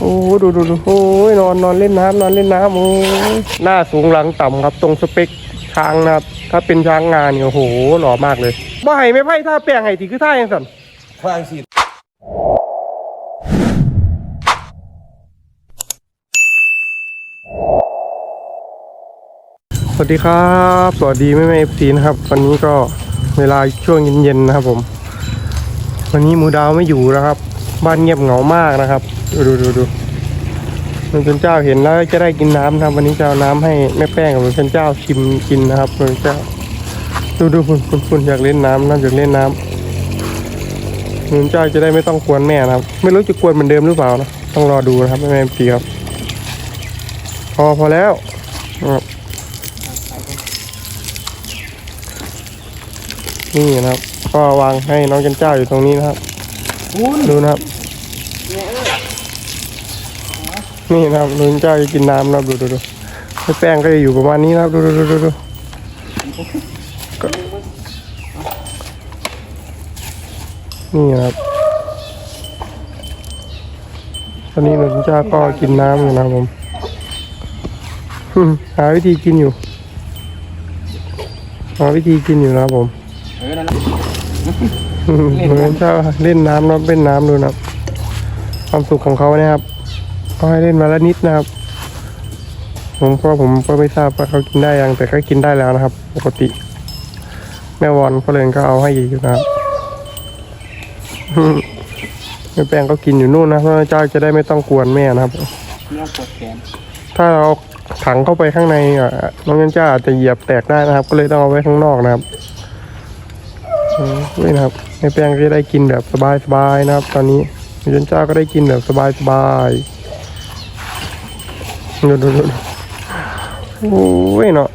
โอ้ดูดูดูโอ้ยนอนนอนเล่นน้ำนอนเล่นน้ำโอ้ยหน้าสูงหลังต่ำครับ ตรงสเปคช้างนะครับ ถ้าเป็นช้างงานเนี่ยโอ้โหหล่อมากเลยบ่ให้ไม่ไพ่ท่าแปลงให้ทีคือท่ายังสั่นควางสิสวัสดีครับ สวัสดีแม่แม่เอฟซีนะครับ วันนี้ก็เวลาช่วงเย็นๆนะครับผม วันนี้หมูดาวไม่อยู่นะครับ บ้านเงียบเหงามากนะครับ ดูดูดูดูหลวงเจ้าเห็นแล้วจะได้กินน้ำนะครับวันนี้จะเอาน้ำให้แม่แป้งกับหลวงเจ้าชิมกินนะครับหลวงเจ้า ดูดูคุณคุณคุณอยากเล่นน้ำนะอยากเล่นน้ำหลวงเจ้าจะได้ไม่ต้องกวนแม่นะครับ ไม่รู้จะกวนเหมือนเดิมหรือเปล่านะต้องรอดูนะครับแม่แม่เอฟซีครับพอพอแล้วนะครับนี่นะครับ ก็วางให้น้องจันเจ้าอยู่ตรงนี้นะครับดูนะครับ นี่นะครับน้องเจ้าจะกินน้ำนะครับดูดูดูแล้วแป้งก็จะอยู่ประมาณนี้นะครับดูดูดูดูดูนี่ครับ ตอนนี้น้องเจ้าก็กินน้ำอยู่นะครับผมหาวิธีกินอยู่หาวิธีกินอยู่นะครับผมเออนั่นนะอืมเหมือนจะเล่นน้ำนะเล่นน้ำดูนะครับความสุขของเขาเนะครับ ก็ให้เล่นมาละนิดนะครับ ผมก็ผมก็ไม่ทราบว่าเขากินได้ยังแต่ก็กินได้แล้วนะครับ ปกติ แม่วอนก็เลยก็เอาให้อยู่นะครับแม่แป้งก็กินอยู่นู่นนะเพราะว่าเจ้าจะได้ไม่ต้องกวนแม่นะครับเนี่ยปวดแขนถ้าเราถังเข้าไปข้างในอะน้องยันจ้าอาจจะเหยียบแตกได้นะครับ ก็เลยต้องเอาไว้ข้างนอกนะครับอืมนี่นะครับในแป้งก็จะได้กินแบบสบายๆนะครับ ตอนนี้น้องยันจ้าก็ได้กินแบบสบายๆ ดูดูดูดูโอ้ยเนาะ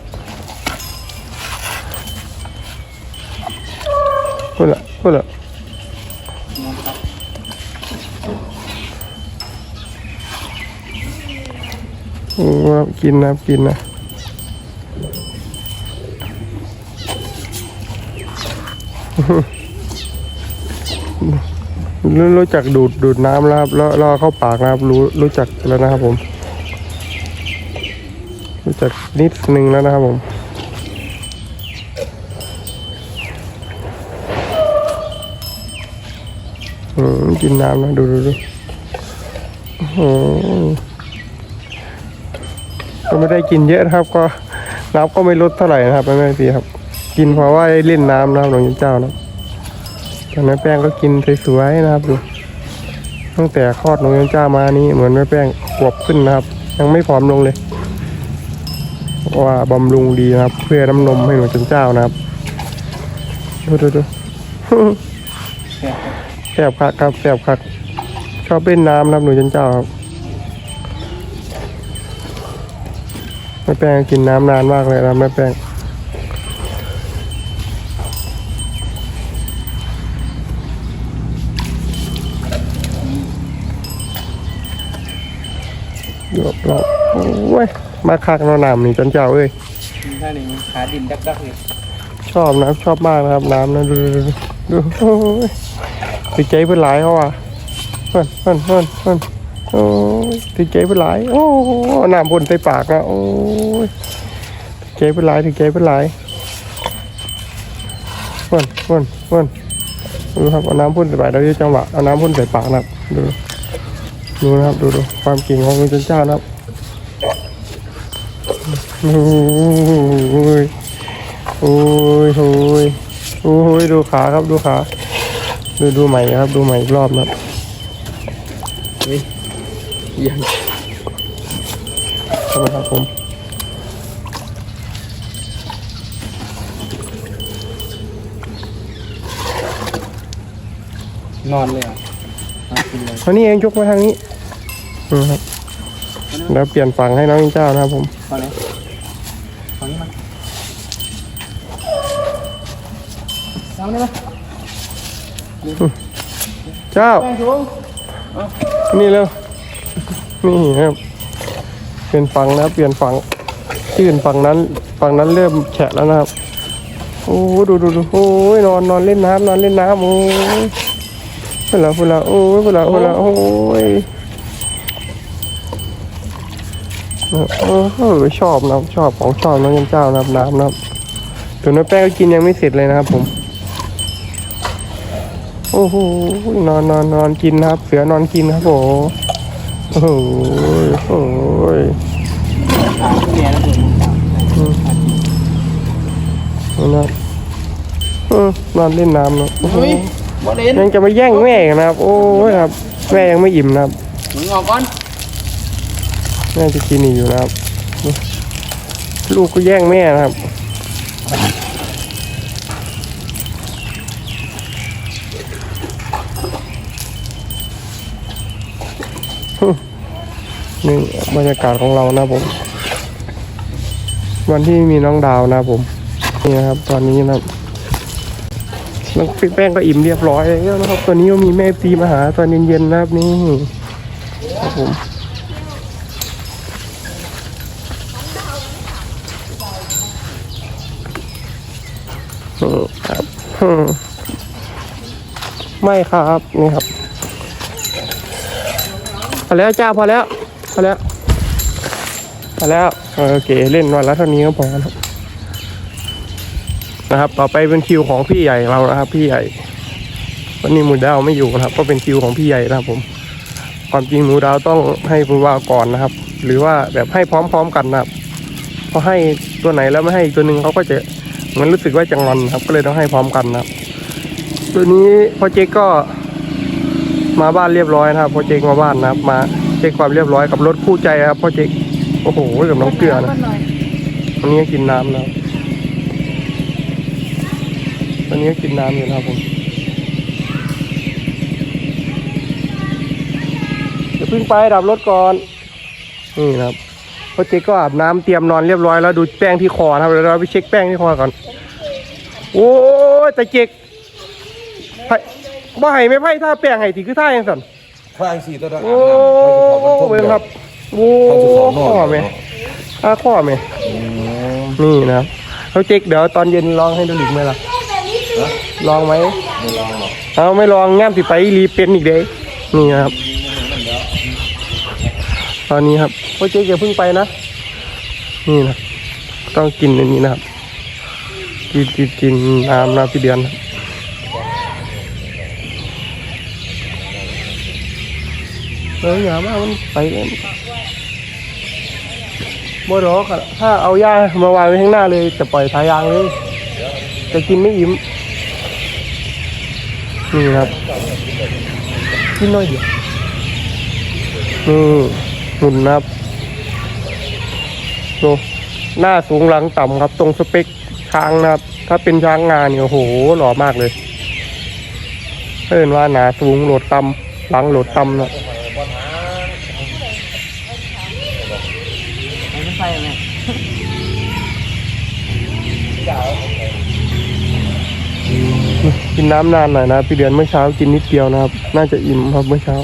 พูดละพูดละนอนครับกินนะกินนะรู้จักดูดดูดน้ำแล้วครับแล้วแล้วเอเข้าปากนะครับรู้รู้จักแล้วนะครับผม รู้จักนิดนึงแล้วนะครับผมอืมกินน้ำนะดูดูดูโอ้ก็ไม่ได้กินเยอะนะครับ ก็น้ำก็ไม่ลดเท่าไหร่นะครับแม่แม่พี่ครับ กินเพราะว่าได้เล่นน้ำนะครับหลวงเจ้านะแต่แม่แป้งก็กินสวยๆนะครับดูตั้งแต่คลอดน้องยันจ้ามานี่เหมือนแม่แป้งขวบขึ้นนะครับ ยังไม่ผอมลงเลย เพราะว่าบำรุงดีนะครับ เพื่อน้ำนมให้หนูจันเจ้านะครับ ดูดูดูแสบคักครับแสบคักชอบเล่นน้ำนะครับหนูจันเจ้าครับแม่แป้งกินน้ำนานมากเลยนะแม่แป้งเดี๋ยวเราโอ้ย มาคักเนาะน้ำนี่จันเจ้าเอ้ยมีท่าหนึ่งขาดินดักดักเลยชอบนะชอบมากนะครับน้ำนะดูดูดูดูโอ้ยติดใจเพื่อนหลายเขาอะเพื่อนเพื่อนเพื่อนเพื่อนโอ้ยติดใจเพื่อนหลายโอ้โหน้ำพ่นใส่ปากนะโอ้ยติดใจเพื่อนหลายติดใจเพื่อนหลายเพื่อนเพื่อนเพื่อนดูครับเอาน้ำพ่นใส่ปากเราจะจังหวะเอาน้ำพ่นใส่ปากนะครับดูดูนะครับดูดูความเก่งของคุณจันเจ้านะครับ โอ้ยโอ้ยโอ้ยโอ้ยดูขาครับดูขาดูดูใหม่ครับ ดูใหม่อีกรอบนะครับเฮ้ยยังครับผมนอนเลยอะนอนกินเลยวันนี้เองยกมาทางนี้อืมครับแล้วเปลี่ยนฝั่งให้น้องเจ้านะครับผม ตอนนี้ตอนนี้มัน เอาเนี่ยนะเจ้า แป้งถุงนี่เร็ว นี่ครับ เปลี่ยนฝั่งนะครับเปลี่ยนฝั่งที่อื่นฝั่งนั้นฝั่งนั้นเริ่มแฉะแล้วนะครับ โอ้ดูดูดูโอ้ยนอนนอนเล่นน้ำนอนเล่นน้ำโอ้ยเวลาเวลาโอ้ยเวลาเวลาโอ้ยเออเออชอบนะครับชอบของชอบน้องยันเจ้านะครับน้ำนะครับส่วนน้องแป้งก็กินยังไม่เสร็จเลยนะครับผม โอ้โหนอนนอนนอนกินนะครับ เสือนอนกินครับผมโอ้โหโอ้ยตามที่แม่แล้วเปิดมุมจับนะครับเออนอนเล่นน้ำเนาะโอ้โหเฮ้ยบอลเล่นยังจะมาแย่งแม่อีกนะครับ โอ้ยครับ แม่ยังไม่อิ่มนะครับมึงออกก่อนแม่จะกินอีกอยู่นะครับ ลูกก็แย่งแม่นะครับ นี่บรรยากาศของเรานะผม วันที่มีน้องดาวนะผม นี่นะครับ ตอนนี้นะน้องพี่แป้งก็อิ่มเรียบร้อยแล้วนะครับ ตอนนี้ก็มีแม่ซีมาหาตอนเย็นๆนะครับนี่ครับผมอืมครับอืมไม่ครับ นี่ครับ พอแล้วจ้าพอแล้วพอแล้วพอแล้วโอเคเล่นวันละเท่านี้ก็พอครับนะครับ ต่อไปเป็นคิวของพี่ใหญ่เรานะครับ พี่ใหญ่วันนี้มูดาวไม่อยู่นะครับ ก็เป็นคิวของพี่ใหญ่นะครับ ผม ความจริงมูดาวต้องให้คุณวาก่อนนะครับ หรือว่าแบบให้พร้อมๆกันนะครับพอให้ตัวไหนแล้วไม่ให้อีกตัวหนึ่งเขาก็จะมันรู้สึกว่าจะงอนครับ ก็เลยต้องให้พร้อมกันนะครับ ตัวนี้พ่อเจ๊ก็ มาบ้านเรียบร้อยนะครับพ่อเจ๊กมาบ้านนะครับ มาเช็คความเรียบร้อยกับรถคู่ใจครับพ่อเจ๊กโอ้โหกับน้องเกลือนะวันนี้กินน้ำนะครับวันนี้กินน้ำอยู่นะครับผมเดี๋ยวพิ่งไปดับรถก่อนนี่นะครับพ่อเจ๊กก็อาบน้ำเตรียมนอนเรียบร้อยแล้วดูแป้งที่คอนะครับเดี๋ยวเราไปเช็คแป้งที่คอก่อนโอ้แต่เจ๊ก บ่ให้ไม่ไพ่ท่าแป้งให้ทีคือท่ายังสั่นข้างสี่ตัวนั้นโอ้เบิ่งครับโอ้ข้างสุดสองนอข้อนไหมข้าข้อไหมนี่นะครับเขาเจ๊กเดี๋ยวตอนเย็นลองให้ดูหลิกไหมล่ะลองไหมไม่ลองหรอกเอาไม่ลองง่ามสิไปรีเป็นอีกเด้นี่นะครับ ตอนนี้ครับพ่อเจ๊กอย่าเพิ่งไปนะนี่นะต้องกินอันนี้นะครับ กินกินกินน้ำน้ำพี่เดือนครับ เอออย่ามามันไปเองบ่ดอกอะถ้าเอาหญ้ามาวางไว้ข้างหน้าเลย จะปล่อยทายางเลยจะกินไม่อิ่มนี่ครับ กินน้อยเดียวนี่หนุนนะครับดูหน้าสูงหลังต่ำครับ ตรงสเปคช้างนะครับ ถ้าเป็นช้างงานเนี่ยโอ้โหหล่อมากเลยเอิ้นว่าหนาสูงโหลดต่ำหลังโหลดต่ำนะ กินน้ำนานหน่อยนะพี่เดือนเมื่อเช้ากินนิดเดียวนะครับ น่าจะอิ่มครับเมื่อเช้า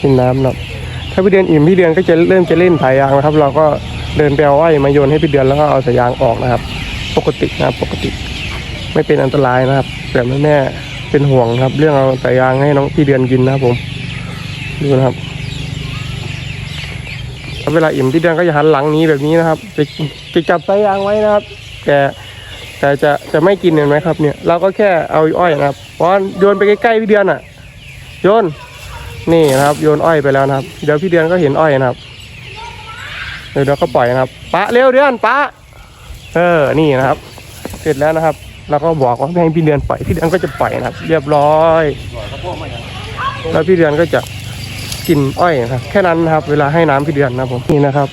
กินน้ำนะครับ ถ้าพี่เดือนอิ่มพี่เดือนก็จะเริ่มจะเล่นสายยางนะครับ เราก็เดินไปเอาอ้อยมาโยนให้พี่เดือนแล้วก็เอาสายยางออกนะครับ ปกตินะปกติ ไม่เป็นอันตรายนะครับแต่แม่แม่เป็นห่วงครับ เรื่องเอาสายยางให้น้องพี่เดือนกินนะครับผมดูนะครับเวลาอิ่มพี่เดือนก็จะหันหลังนี้แบบนี้นะครับจะจะจับสายยางไว้นะครับแต่แต่จะจะไม่กินเห็นไหมครับเนี่ย เราก็แค่เอาอ้อยนะครับเพราะโยนไปใกล้ๆพี่เดือนอะ โยน นี่นะครับโยนอ้อยไปแล้วนะครับ เดี๋ยวพี่เดือนก็เห็นอ้อยนะครับ เดี๋ยวเดี๋ยวก็ปล่อยนะครับปะเร็วเดือนปะเออนี่นะครับ เสร็จแล้วนะครับเราก็บอกว่าให้พี่เดือนปล่อยพี่เดือนก็จะปล่อยนะครับ เรียบร้อย แล้วพี่เดือนก็จะกินอ้อยนะครับ แค่นั้นนะครับ เวลาให้น้ำพี่เดือนนะครับผมนี่นะครับ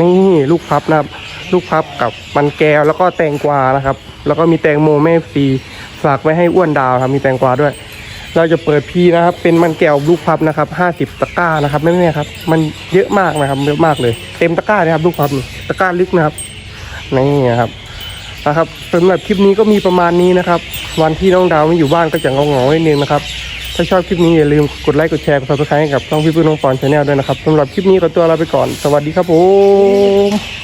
นี่ลูกพับนะครับ ลูกพับกับมันแก้วแล้วก็แตงกวานะครับ แล้วก็มีแตงโมแม่ฟรีฝากไว้ให้อ้วนดาวครับมีแตงกวาด้วย เราจะเปิดพีนะครับ เป็นมันแก้วลูกพับนะครับห้าสิบตะกร้านะครับแม่ๆครับ มันเยอะมากนะครับเยอะมากเลย เต็มตะกร้าเลยครับลูกพับตะกร้าลึกนะครับนี่นะครับนะครับสำหรับคลิปนี้ก็มีประมาณนี้นะครับ วันที่น้องดาวไม่อยู่บ้านก็จะเงาๆนิดนึงนะครับ ถ้าชอบคลิปนี้อย่าลืมกดไลค์กดแชร์กดซับสไครต์ให้กับช่องพี่ปื้มน้องปอนชาแนลด้วยนะครับสำหรับคลิปนี้ก็ตัวลาไปก่อน สวัสดีครับผม